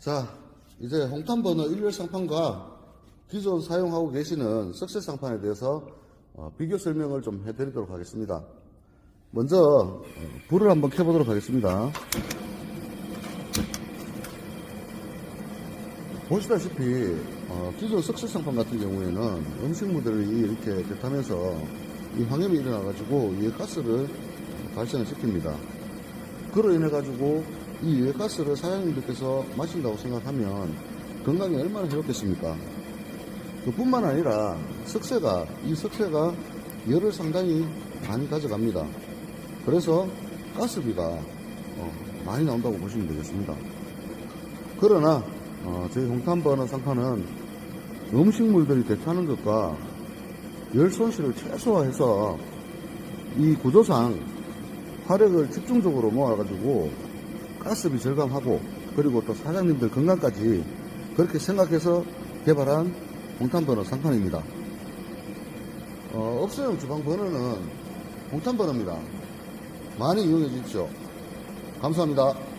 자, 이제 홍탄 번호 일렬 상판과 기존 사용하고 계시는 석쇠 상판에 대해서 어, 비교 설명을 좀 해드리도록 하겠습니다. 먼저 어, 불을 한번 켜보도록 하겠습니다. 보시다시피 어, 기존 석쇠 상판 같은 경우에는 음식물들이 이렇게 배타면서 이 황염이 일어나가지고 이 가스를 발생을 시킵니다. 그로 인해 가지고 이 유해가스를 사장님들께서 마신다고 생각하면 건강에 얼마나 해롭겠습니까? 그뿐만 아니라 석쇠가 이 석쇠가 열을 상당히 많이 가져갑니다. 그래서 가스비가 어, 많이 나온다고 보시면 되겠습니다. 그러나 어, 저희 홍탄버너 상판은 음식물들이 대타는 것과 열 손실을 최소화해서 이 구조상 화력을 집중적으로 모아가지고 가스비 절감하고 그리고 또 사장님들 건강까지 그렇게 생각해서 개발한 홍탄버너 상판입니다. 어, 업소용 주방 버너는 홍탄버너입니다. 많이 이용해 주십시오. 감사합니다.